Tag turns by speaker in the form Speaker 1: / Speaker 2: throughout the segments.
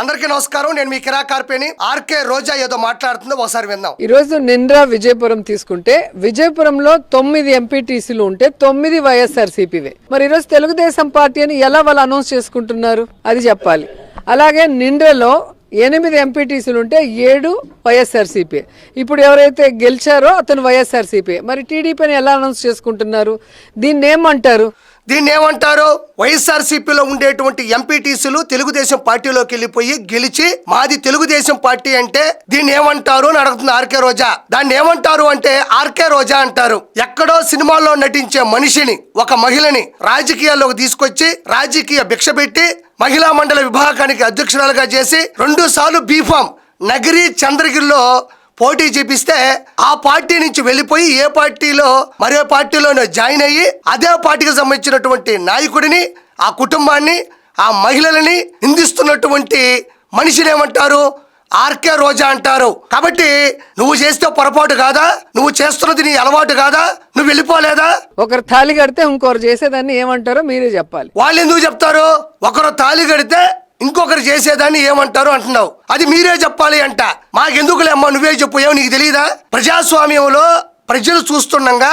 Speaker 1: అందరికీ నమస్కారం. నేను మీ కిరా కార్పేని ఆర్కే రోజా ఏదో మాట్లాడుతుందో ఒకసారి విందాం.
Speaker 2: ఈ రోజు నింద్రా విజయపురం తీసుకుంటే విజయపురంలో తొమ్మిది ఎంపీటీసీలు ఉంటే తొమ్మిది వైఎస్ఆర్సీపీవే. మరి ఈరోజు తెలుగుదేశం పార్టీ అని ఎలా వాళ్ళు అనౌన్స్ చేసుకుంటున్నారు? అది చెప్పాలి. అలాగే నింద్రలో ఎనిమిది ఎంపీటీసీలు ఉంటే ఏడు వైఎస్ఆర్సీపీ ఇప్పుడు ఎవరైతే గెలిచారో అతను వైఎస్ఆర్సీపీ మరి టీడీపీని ఎలా అనౌన్స్ చేసుకుంటున్నారు? దీన్ని ఏమంటారు
Speaker 1: దీన్ని ఏమంటారు వైఎస్ఆర్సీపీలో ఉండేటువంటి ఎంపీటీసీలు తెలుగుదేశం పార్టీలోకి వెళ్ళిపోయి గెలిచి మాది తెలుగుదేశం పార్టీ అంటే దీన్ని ఏమంటారు అని అడుగుతుంది ఆర్కే రోజా. దాన్ని ఏమంటారు అంటే ఆర్కే రోజా అంటారు. ఎక్కడో సినిమాల్లో నటించే మనిషిని ఒక మహిళని రాజకీయాల్లోకి తీసుకొచ్చి రాజకీయ భిక్ష పెట్టి మహిళా మండల విభాగానికి అధ్యక్షురాలుగా చేసి రెండు సార్లు బీఫామ్ నగరి చంద్రగిరిలో పోటీ చేపిస్తే ఆ పార్టీ నుంచి వెళ్ళిపోయి ఏ పార్టీలో మరే పార్టీలోనో జాయిన్ అయ్యి అదే పార్టీకి సంబంధించినటువంటి నాయకుడిని ఆ కుటుంబాన్ని ఆ మహిళలని నిందిస్తున్నటువంటి మనిషిని ఏమంటారు? ఆర్కే రోజా అంటారు. కాబట్టి నువ్వు చేస్తే పొరపాటు కాదా? నువ్వు చేస్తున్నది నీ అలవాటు కాదా? నువ్వు వెళ్ళిపోలేదా?
Speaker 2: ఒకరు తాళి కడితే ఇంకొకరు చేసేదాన్ని ఏమంటారో మీరే చెప్పాలి.
Speaker 1: వాళ్ళు ఎందుకు చెప్తారు? ఒకరు తాళి కడితే ఇంకొకరు చేసేదాన్ని ఏమంటారు అంటున్నావు. అది మీరే చెప్పాలి అంట. మాకెందుకులే అమ్మా నువ్వే చెప్పు ఏమో నీకు తెలియదా ప్రజాస్వామ్యంలో ప్రజలు చూస్తుండగా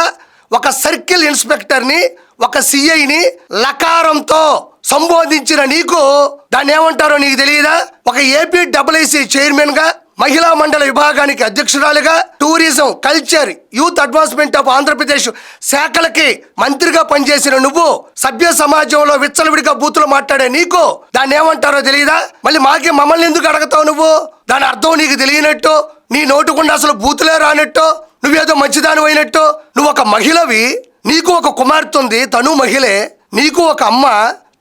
Speaker 1: ఒక సర్కిల్ ఇన్స్పెక్టర్ని ఒక సిఐని లకారంతో సంబోధించిన నీకు దాన్ని ఏమంటారో నీకు తెలియదా? ఒక ఏపీ డబ్ల్యూసీ చైర్మన్గా మహిళా మండల విభాగానికి అధ్యక్షురాలుగా tourism culture youth advancement of Andhra Pradesh శాఖలకి మంత్రిగా పనిచేసిన నువ్వు సభ్య సమాజంలో విచ్చలవిడిగా బూతులు మాట్లాడే నీకు దాన్ని ఏమంటారో తెలియదా? మళ్ళీ మాకే మమ్మల్ని ఎందుకు అడగతావు నువ్వు? దాని అర్థం నీకు తెలియనట్టు నీ నోటుకుండా అసలు బూతులే రానట్టు నువ్వేదో మంచిదాని అయినట్టు నువ్వు ఒక మహిళవి నీకు ఒక కుమార్తె ఉంది తను మహిళే నీకు ఒక అమ్మ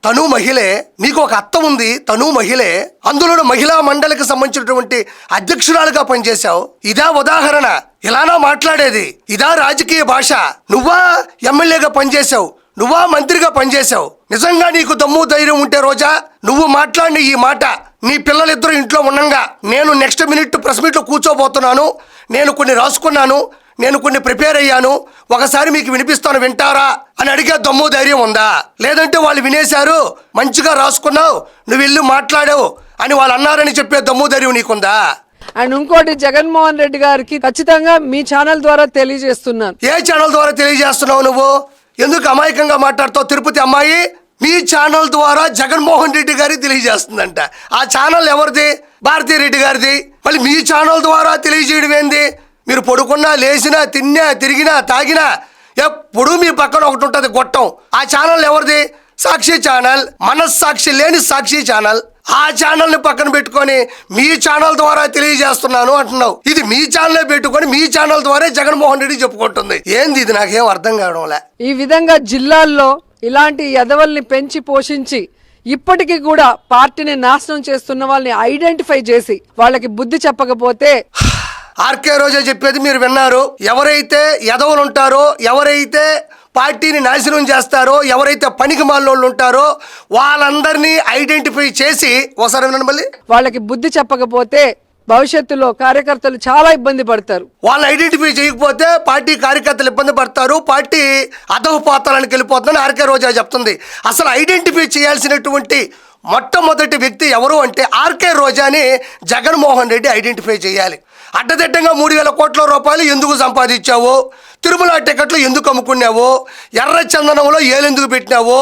Speaker 1: తను మహిళే మీకు ఒక అత్త ఉంది తను మహిళే అందులో మహిళా మండలికి సంబంధించినటువంటి అధ్యక్షురాలుగా పనిచేశావు. ఇదా ఉదాహరణ. ఇలానా మాట్లాడేది. ఇదా రాజకీయ భాష. నువ్వా ఎమ్మెల్యేగా పనిచేశావు. నువ్వా మంత్రిగా పనిచేశావు. నిజంగా నీకు దమ్ము ధైర్యం ఉంటే రోజా నువ్వు మాట్లాడిన ఈ మాట. నీ పిల్లలిద్దరూ ఇంట్లో ఉండంగా. నేను నెక్స్ట్ మినిట్ ప్రెస్ మీట్లో కూర్చోబోతున్నాను. నేను కొన్ని రాసుకున్నాను. నేను కొన్ని ప్రిపేర్ అయ్యాను. ఒకసారి మీకు వినిపిస్తాను వింటారా? అని అడిగే దమ్ము ధైర్యం ఉందా? లేదంటే వాళ్ళు వినేశారు మంచిగా రాసుకున్నావు నువ్వు వెళ్ళి మాట్లాడావు అని వాళ్ళు అన్నారని చెప్పే దమ్ము ధైర్యం నీకుందా?
Speaker 2: అండ్ ఇంకోటి జగన్మోహన్ రెడ్డి గారికి ఖచ్చితంగా మీ ఛానల్ ద్వారా తెలియజేస్తున్నాను.
Speaker 1: ఏ ఛానల్ ద్వారా తెలియజేస్తున్నావు నువ్వు? ఎందుకు అమాయకంగా మాట్లాడుతావు? తిరుపతి అమ్మాయి మీ ఛానల్ ద్వారా జగన్మోహన్ రెడ్డి గారికి తెలియజేస్తుందంట. ఆ ఛానల్ ఎవరిది? భారతీ రెడ్డి గారిది. మళ్ళీ మీ ఛానల్ ద్వారా తెలియజేయడం ఏంది? మీరు పడుకున్నా లేచినా తిన్నా తిరిగినా తాగినా ఎప్పుడు మీ పక్కన ఒకటి ఉంటుంది గొట్టం. ఆ ఛానల్ ఎవరిది? సాక్షి ఛానల్ మనస్సాక్షి లేని సాక్షి ఛానల్ ఆ ఛానల్ని పక్కన పెట్టుకొని మీ ఛానల్ ద్వారా తెలియజేస్తున్నాను అంటున్నావు. ఇది మీ ఛానల్ పెట్టుకొని మీ ఛానల్ ద్వారా జగన్మోహన్ రెడ్డి చెప్పుకుంటుంది. ఏంది ఇది? నాకేం అర్థం కావడంలే
Speaker 2: ఈ విధంగా జిల్లాల్లో ఇలాంటి ఎదవల్ని పెంచి పోషించి ఇప్పటికీ కూడా పార్టీని నాశనం చేస్తున్న వాళ్ళని ఐడెంటిఫై చేసి వాళ్ళకి బుద్ధి చెప్పకపోతే
Speaker 1: ఆర్కే రోజా చెప్పేది మీరు విన్నారు. ఎవరైతే ఎదవలు ఉంటారో ఎవరైతే పార్టీని నాశనం చేస్తారో ఎవరైతే పనికి మాలోళ్ళు ఉంటారో వాళ్ళందరినీ ఐడెంటిఫై చేసి ఒకసారి మళ్ళీ.
Speaker 2: వాళ్ళకి బుద్ధి చెప్పకపోతే భవిష్యత్తులో కార్యకర్తలు చాలా ఇబ్బంది పడతారు.
Speaker 1: వాళ్ళని ఐడెంటిఫై చేయకపోతే పార్టీ కార్యకర్తలు ఇబ్బంది పడతారు పార్టీ అదవ పాత్రలకు వెళ్ళిపోతుందని ఆర్కే రోజా చెప్తుంది. అసలు ఐడెంటిఫై చేయాల్సినటువంటి మొట్టమొదటి వ్యక్తి ఎవరు అంటే ఆర్కే రోజాని జగన్మోహన్ రెడ్డి ఐడెంటిఫై చేయాలి. అడ్డదిడ్డంగా మూడు వేల కోట్ల రూపాయలు ఎందుకు సంపాదించావు? తిరుమల టికెట్లు ఎందుకు అమ్ముకున్నావు? ఎర్ర చందనంలో ఏలెందుకు పెట్టినావు?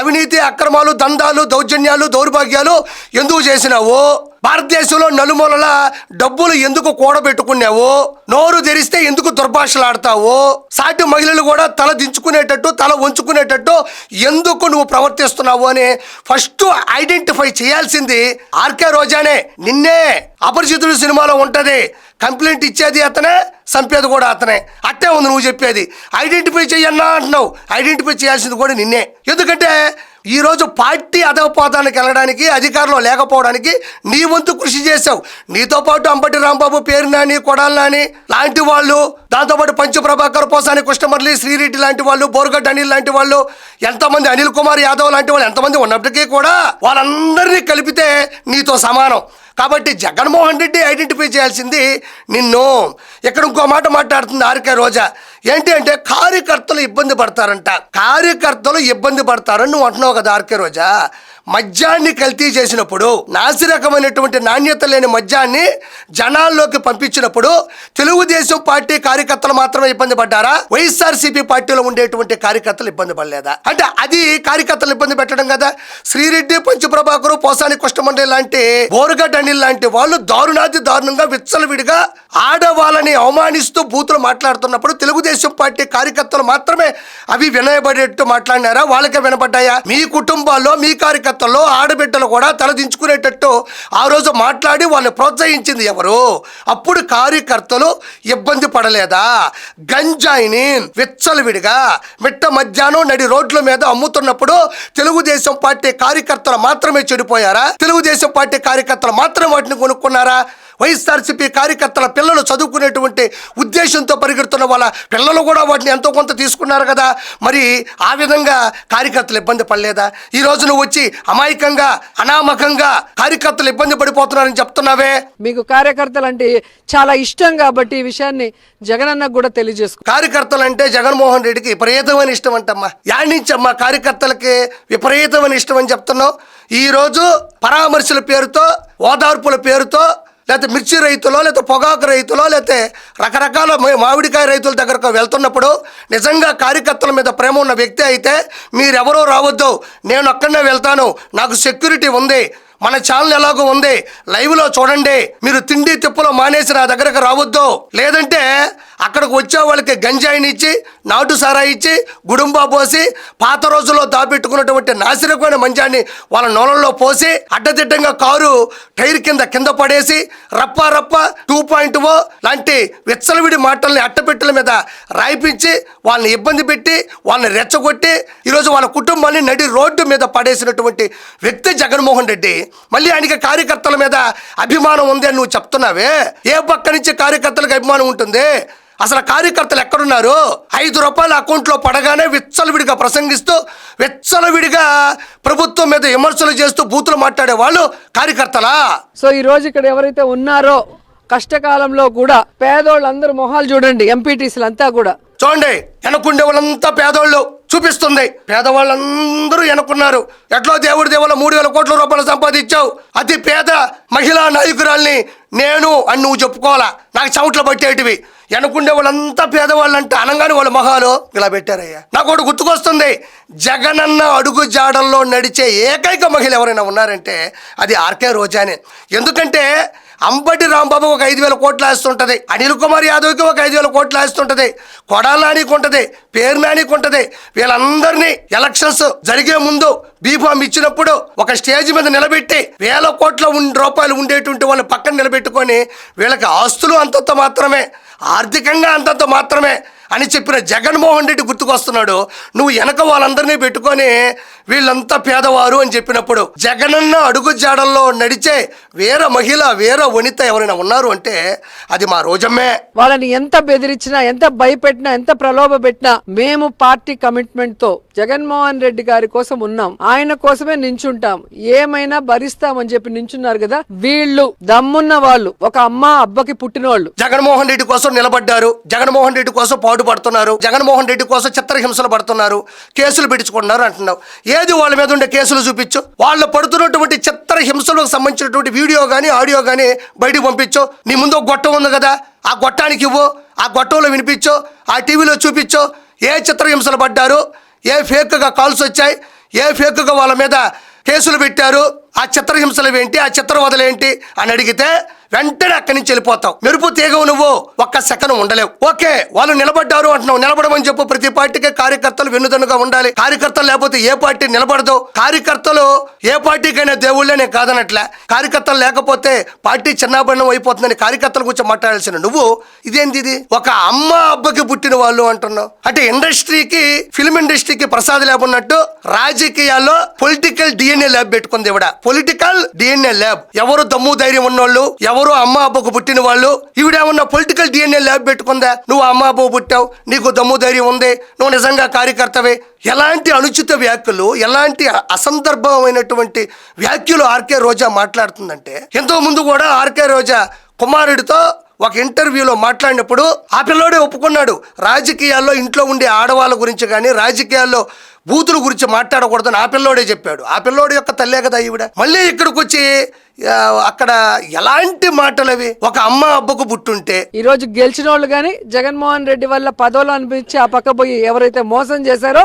Speaker 1: అవినీతి అక్రమాలు దందాలు దౌర్జన్యాలు దౌర్భాగ్యాలు ఎందుకు చేసినావు? భారతదేశంలో నలుమూలల డబ్బులు ఎందుకు కూడబెట్టుకున్నావు? నోరు తెరిస్తే ఎందుకు దుర్భాషలాడతావు? సాటి మహిళలు కూడా తల దించుకునేటట్టు తల వంచుకునేటట్టు ఎందుకు నువ్వు ప్రవర్తిస్తున్నావు అని ఫస్ట్ ఐడెంటిఫై చేయాల్సింది ఆర్కే రోజానే. నిన్నే అపరిచితుడు సినిమాలో ఉంటది. కంప్లైంట్ ఇచ్చేది అతనే చంపేది కూడా అతనే. అట్టే ఉంది నువ్వు చెప్పేది. ఐడెంటిఫై చేయన్నా అంటున్నావు. ఐడెంటిఫై చేయాల్సింది కూడా నిన్నే. ఎందుకంటే ఈరోజు పార్టీ అధపాతానికి వెళ్ళడానికి అధికారంలో లేకపోవడానికి నీ వంతు కృషి చేశావు. నీతో పాటు అంబటి రాంబాబు పేరు నాని కొడాలి నాని లాంటి వాళ్ళు దాంతోపాటు పంచప్రభాకర్ పోసాని కృష్ణమర్లి శ్రీరెడ్డి లాంటి వాళ్ళు బోర్గడ్ అనిల్ లాంటి వాళ్ళు ఎంతమంది అనిల్ కుమార్ యాదవ్ లాంటి వాళ్ళు ఎంతమంది ఉన్నప్పటికీ కూడా వాళ్ళందరినీ కలిపితే నీతో సమానం. కాబట్టి జగన్మోహన్ రెడ్డి ఐడెంటిఫై చేయాల్సింది నిన్ను. ఇక్కడ ఇంకో మాట మాట్లాడుతుంది ఆర్కే రోజా. ఏంటి అంటే కార్యకర్తలు ఇబ్బంది పడతారంట. కార్యకర్తలు ఇబ్బంది పడతారని నువ్వు అంటున్నావు కదా ఆర్కే రోజా. మద్యాన్ని కల్తీ చేసినప్పుడు నాసిరకమైనటువంటి నాణ్యత లేని మద్యాన్ని జనాల్లోకి పంపించినప్పుడు తెలుగుదేశం పార్టీ కార్యకర్తలు మాత్రమే ఇబ్బంది పడ్డారా? వైఎస్ఆర్సీపీ పార్టీలో ఉండేటువంటి కార్యకర్తలు ఇబ్బంది పడలేదా? అంటే అది కార్యకర్తలు ఇబ్బంది పెట్టడం కదా. శ్రీరెడ్డి పంచప్రభాకరు పోసాని కృష్ణమండ్రి లాంటి బోరుగడ్డ అనిల్ లాంటి వాళ్ళు దారుణాది దారుణంగా విచ్చలవిడిగా ఆడవాళ్ళని అవమానిస్తూ బూతులు మాట్లాడుతున్నప్పుడు తెలుగుదేశం పార్టీ కార్యకర్తలు మాత్రమే అవి వినయబడేట్టు మాట్లాడినారా? వాళ్ళకే వినపడ్డాయా మీ కుటుంబాల్లో మీ కార్యకర్తల్లో ఆడబిడ్డలు కూడా తలదించుకునేటట్టు ఆ రోజు మాట్లాడి వాళ్ళని ప్రోత్సహించింది ఎవరు? అప్పుడు కార్యకర్తలు ఇబ్బంది పడలేదా? గంజాయిని విచ్చలవిడిగా మిట్ట మధ్యాహ్నం నడి రోడ్ల మీద అమ్ముతున్నప్పుడు తెలుగుదేశం పార్టీ కార్యకర్తలు మాత్రమే చెడిపోయారా? తెలుగుదేశం పార్టీ కార్యకర్తలు మాత్రమే వాటిని కొనుక్కున్నారా? వైఎస్ఆర్సీపీ కార్యకర్తల పిల్లలు చదువుకునేటువంటి ఉద్దేశంతో పరిగెడుతున్న వాళ్ళ పిల్లలు కూడా వాటిని ఎంతో కొంత తీసుకున్నారు కదా. మరి ఆ విధంగా కార్యకర్తలు ఇబ్బంది పడలేదా? ఈ రోజు నువ్వు వచ్చి అమాయకంగా అనామకంగా కార్యకర్తలు ఇబ్బంది పడిపోతున్నారని చెప్తున్నావే?
Speaker 2: మీకు కార్యకర్తలు అంటే చాలా ఇష్టం కాబట్టి ఈ విషయాన్ని జగనన్నకు కూడా తెలియజేసుకో
Speaker 1: కార్యకర్తలు అంటే జగన్మోహన్ రెడ్డికి విపరీతమైన ఇష్టం అంటమ్మా. యాడ్ నుంచి అమ్మా కార్యకర్తలకి విపరీతమైన ఇష్టం అని చెప్తున్నావు? ఈ రోజు పరామర్శల పేరుతో ఓదార్పుల పేరుతో లేకపోతే మిర్చి రైతులో లేకపోతే పొగాకు రైతులో లేకపోతే రకరకాల మామిడికాయ రైతుల దగ్గరకు వెళ్తున్నప్పుడు నిజంగా కార్యకర్తల మీద ప్రేమ ఉన్న వ్యక్తి అయితే మీరెవరూ రావద్దు నేను అక్కడనే వెళ్తాను నాకు సెక్యూరిటీ ఉంది మన ఛానల్ ఎలాగో ఉంది లైవ్లో చూడండి. మీరు తిండి తిప్పలో మానేసి నా దగ్గరకు రావద్దు. లేదంటే అక్కడికి వచ్చే వాళ్ళకి గంజాయిని ఇచ్చి నాటు సారా ఇచ్చి గుడుంబా పోసి పాత రోజుల్లో దాపెట్టుకున్నటువంటి నాసిరకమైన మంచాన్ని వాళ్ళ నూనెలో పోసి అడ్డదిడ్డంగా కారు టైర్ కింద కింద పడేసి రప్ప రప్ప టూ పాయింట్ ఓ లాంటి విచ్చలవిడి మాటల్ని అట్టపెట్టెల మీద రాయిపించి వాళ్ళని ఇబ్బంది పెట్టి వాళ్ళని రెచ్చగొట్టి ఈరోజు వాళ్ళ కుటుంబాన్ని నడి రోడ్డు మీద పడేసినటువంటి వ్యక్తి జగన్మోహన్ రెడ్డి. మళ్ళీ ఆయనకి కార్యకర్తల మీద అభిమానం ఉంది అని నువ్వు చెప్తున్నావే? ఏ పక్క నుంచి కార్యకర్తలకు అభిమానం ఉంటుంది? అసలు కార్యకర్తలు ఎక్కడున్నారు? ఐదు రూపాయల అకౌంట్లో పడగానే విచ్చలవిడిగా ప్రసంగిస్తూ విచ్చలవిడిగా ప్రభుత్వం మీద విమర్శలు చేస్తూ బూతులు మాట్లాడే వాళ్ళు కార్యకర్తలా?
Speaker 2: సో ఈ రోజు ఇక్కడ ఎవరైతే ఉన్నారో కష్టకాలంలో కూడా పేదోళ్ళందరూ మొహాలు చూడండి ఎంపీటీసీలు అంతా కూడా.
Speaker 1: చూడండి వెనకుండే వాళ్ళంతా పేదోళ్ళు. చూపిస్తుంది. పేదవాళ్ళందరూ ఎనుకున్నారు ఎట్లా దేవుడి దేవుళ్ళ మూడు వేల కోట్ల రూపాయలు సంపాదించావు. అతి పేద మహిళా నాయకురాల్ని నేను అని నువ్వు చెప్పుకోవాలా? నాకు చెమట్లు పట్టేటివి. ఎనుకుండే వాళ్ళంతా పేదవాళ్ళు అంటే అనగానే వాళ్ళ మొహాలు ఇలా పెట్టారయ్యా. నాకు ఒకటి గుర్తుకొస్తుంది. జగనన్న అడుగు జాడల్లో నడిచే ఏకైక మహిళ ఎవరైనా ఉన్నారంటే అది ఆర్కే రోజానే. ఎందుకంటే అంబటి రాంబాబు ఒక ఐదు వేల కోట్లు ఆస్తుంటుంది. అనిల్ కుమార్ యాదవ్కి ఒక ఐదు వేల కోట్లు ఆస్తుంటుంది. కొడాలానికి ఉంటుంది పేరు నానికి ఉంటుంది వీళ్ళందరినీ ఎలక్షన్స్ జరిగే ముందు బీఫామ్ ఇచ్చినప్పుడు ఒక స్టేజ్ మీద నిలబెట్టి వేల కోట్ల రూపాయలు ఉండేటువంటి వాళ్ళని పక్కన నిలబెట్టుకొని వీళ్ళకి ఆస్తులు అంతంత మాత్రమే ఆర్థికంగా అంతంత మాత్రమే అని చెప్పిన జగన్మోహన్ రెడ్డి గుర్తుకొస్తున్నాడు. నువ్వు వెనక వాళ్ళందరినీ పెట్టుకొని వీళ్ళంతా పేదవారు అని చెప్పినప్పుడు జగనన్న అడుగు జాడల్లో నడిచే వేర మహిళ వేర వనిత ఎవరైనా ఉన్నారు అంటే అది మా రోజమ్మే.
Speaker 2: వాళ్ళని ఎంత బెదిరించినా ఎంత భయపెట్టినా ఎంత ప్రలోభ పెట్టినా మేము పార్టీ కమిట్మెంట్తో జగన్మోహన్ రెడ్డి గారి కోసం ఉన్నాం. ఆయన కోసమే నించుంటాం. ఏమైనా భరిస్తామని చెప్పి నించున్నారు కదా వీళ్ళు దమ్మున్న వాళ్ళు ఒక అమ్మ అబ్బకి పుట్టిన వాళ్ళు
Speaker 1: జగన్మోహన్ రెడ్డి కోసం నిలబడ్డారు. జగన్మోహన్ రెడ్డి కోసం పాటుపడుతున్నారు జగన్మోహన్ రెడ్డి కోసం చిత్రహింసలు పడుతున్నారు. కేసులు పెట్టుకుంటున్నారు అంటున్నావు ఏది వాళ్ళ మీద ఉండే కేసులు చూపించు. వాళ్ళు పడుతున్నటువంటి చిత్రహింసలకు సంబంధించినటువంటి వీడియో కానీ ఆడియో కానీ బయటికి పంపించు. నీ ముందు ఒక గొట్టం ఉంది కదా ఆ గొట్టానికి ఇవ్వు. ఆ గొట్టంలో వినిపించు. ఆ టీవీలో చూపించు. ఏ చిత్రహింసలు పడ్డారు? ఏ ఫేక్గా కాల్స్ వచ్చాయి? ఏ ఫేక్గా వాళ్ళ మీద కేసులు పెట్టారు? ఆ చిత్రహింసలు ఏంటి? ఆ చిత్రవదలు ఏంటి? అని అడిగితే వెంటనే అక్కడి నుంచి వెళ్ళిపోతావు. మెరుపు తీగవు నువ్వు. ఒక్క సెకండ్ ఉండలేవు. ఓకే వాళ్ళు నిలబడ్డారు అంటున్నావు. నిలబడమని చెప్పు. ప్రతి పార్టీకి కార్యకర్తలు వెన్నుదన్నుగా ఉండాలి. కార్యకర్తలు లేకపోతే ఏ పార్టీ నిలబడదు. కార్యకర్తలు ఏ పార్టీకైనా దేవుళ్ళే నేను కాదనట్లే. కార్యకర్తలు లేకపోతే పార్టీ చిన్నాభరణం అయిపోతుందని కార్యకర్తల గురించి మాట్లాడాల్సిన నువ్వు ఇదేంది ఇది? ఒక అమ్మ అబ్బకి పుట్టిన వాళ్ళు అంటున్నావు. అంటే ఇండస్ట్రీకి ఫిల్మ్ ఇండస్ట్రీకి ప్రసాద్ ల్యాబ్ ఉన్నట్టు రాజకీయాల్లో పొలిటికల్ డిఎన్ఏ ల్యాబ్ పెట్టుకుంది ఇవిడ పొలిటికల్ డిఎన్ఏ ల్యాబ్. ఎవరు దమ్ము ధైర్యం ఉన్నోళ్ళు ఎవరు అమ్మ అబ్బకు పుట్టిన వాళ్ళు ఈవిడేమన్నా పొలిటికల్ డిఎన్ఏ ల్యాబ్ పెట్టుకుందా? నువ్వు అమ్మ అబ్బకు పుట్టావు నీకు దమ్ము ధైర్యం ఉంది నువ్వు నిజంగా కార్యకర్తవే. ఎలాంటి అనుచిత వ్యాఖ్యలు ఎలాంటి అసందర్భమైనటువంటి వ్యాఖ్యలు ఆర్కే రోజా మాట్లాడుతుందంటే ఎంతో ముందు కూడా ఆర్కే రోజా కుమారుడితో ఒక ఇంటర్వ్యూలో మాట్లాడినప్పుడు ఆ పిల్లోడే ఒప్పుకున్నాడు. రాజకీయాల్లో ఇంట్లో ఉండే ఆడవాళ్ళ గురించి కానీ రాజకీయాల్లో బూతుల గురించి మాట్లాడకూడదని ఆ పిల్లోడే చెప్పాడు. ఆ పిల్లోడి యొక్క తల్లే కదా ఈవిడ. మళ్ళీ ఇక్కడికి వచ్చి అక్కడ ఎలాంటి మాటలు అవి ఒక అమ్మ అబ్బకు పుట్టుంటే.
Speaker 2: ఈ రోజు గెలిచిన వాళ్ళు కానీ జగన్మోహన్ రెడ్డి వల్ల పదవులు అనిపించి ఆ పక్క పోయి ఎవరైతే మోసం చేశారో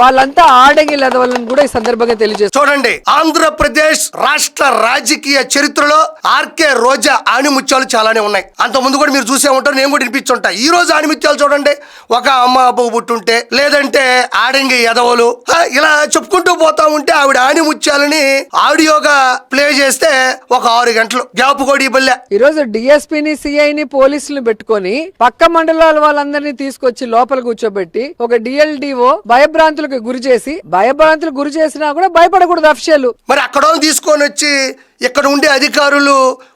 Speaker 2: వాళ్ళంతా ఆడంగి లెదవాలని కూడా ఈ సందర్భంగా తెలియజేస్తారు
Speaker 1: చూడండి ఆంధ్రప్రదేశ్ రాష్ట్ర రాజకీయ చరిత్రలో ఆర్కే రోజా ఆణిముత్యాలు చాలానే ఉన్నాయి. అంత ముందు కూడా మీరు చూసే ఉంటారు నేను కూడా వినిపించుంటా ఈ రోజు ఆణిముత్యాలు చూడండి ఒక అమ్మ అబ్బకు పుట్టుంటే లేదంటే ఆడంగి ఎదవలు ఆ, ఇలా చెప్పుకుంటూ పోతా ఉంటే ఆవిడ ఆణిముత్యాలని ఆడియోగా ప్లే చేస్తే ఒక ఆరు గంటలు. గ్యాప్ కూడా ఇవ్వలే
Speaker 2: ఈ రోజు డిఎస్పీని సిఐని పోలీసులను పెట్టుకొని పక్క మండలాల వాళ్ళందరినీ తీసుకొచ్చి లోపల కూర్చోబెట్టి ఒక డిఎల్డిఓ భయభ్రాంతులకు గురి చేసి భయభ్రాంతులకు గురి చేసినా కూడా భయపడకూడదు అఫిషియల్.
Speaker 1: మరి అక్కడ తీసుకొని వచ్చి ఇక్కడ ఉండే అధికారులు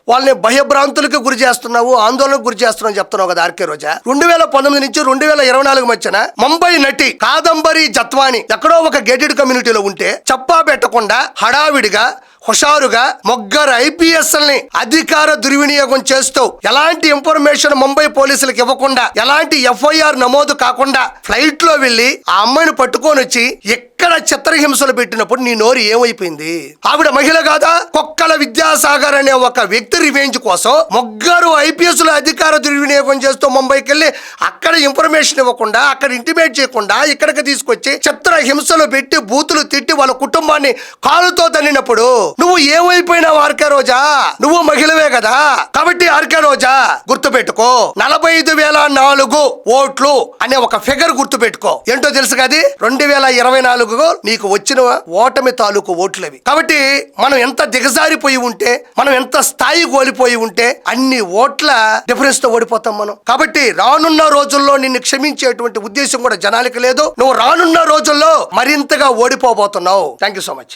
Speaker 1: వాళ్ళని భయభ్రాంతులకు గురి చేస్తున్నావు ఆందోళనకు గురి చేస్తున్నావు చెప్తున్నావు కదా ఆర్కే రోజా. రెండు వేల పంతొమ్మిది నుంచి రెండు వేల ఇరవై నాలుగు మధ్యన ముంబై నటి కాదంబరి జత్వాని ఎక్కడో ఒక గేటెడ్ కమ్యూనిటీలో ఉంటే చప్పా పెట్టకుండా హడావిడిగా హుషారుగా ముగ్గురు ఐపీఎస్ఎల్ని అధికార దుర్వినియోగం చేస్తూ ఎలాంటి ఇన్ఫర్మేషన్ ముంబై పోలీసులకు ఇవ్వకుండా ఎలాంటి ఎఫ్ఐఆర్ నమోదు కాకుండా ఫ్లైట్లో వెళ్ళి ఆ అమ్మాయిని పట్టుకొని వచ్చి ఎక్కడ చిత్రహింసలు పెట్టినప్పుడు నీ నోరు ఏమైపోయింది? ఆవిడ మహిళ కాదా? కుక్కల విద్యాసాగర్ అనే ఒక వ్యక్తి రివెంజ్ కోసం ముగ్గురు ఐపీఎస్ల అధికార దుర్వినియోగం చేస్తూ ముంబైకి వెళ్ళి అక్కడ ఇన్ఫర్మేషన్ ఇవ్వకుండా అక్కడ ఇంటిమేట్ చేయకుండా ఇక్కడికి తీసుకొచ్చి చిత్ర హింసలు పెట్టి బూతులు తిట్టి వాళ్ళ కుటుంబాన్ని కాలుతో తన్నినప్పుడు నువ్వు ఏమైపోయినావు ఆర్కే రోజా? నువ్వు మహిళవే కదా? కాబట్టి ఆర్కే రోజా గుర్తుపెట్టుకో. నలభై ఐదు వేల నాలుగు ఓట్లు అనే ఒక ఫిగర్ గుర్తుపెట్టుకో. ఏంటో తెలుసు కది రెండు వేల ఇరవై నాలుగు నీకు వచ్చిన ఓటమి తాలూకు ఓట్లవి. కాబట్టి మనం ఎంత దిగజారిపోయి ఉంటే మనం ఎంత స్థాయి కోల్పోయి ఉంటే అన్ని ఓట్ల డిఫరెన్స్తో ఓడిపోతాం మనం. కాబట్టి రానున్న రోజుల్లో నిన్ను క్షమించేటువంటి ఉద్దేశం కూడా జనాలకి లేదు. నువ్వు రానున్న రోజుల్లో మరింతగా ఓడిపోబోతున్నావు. Thank you so much.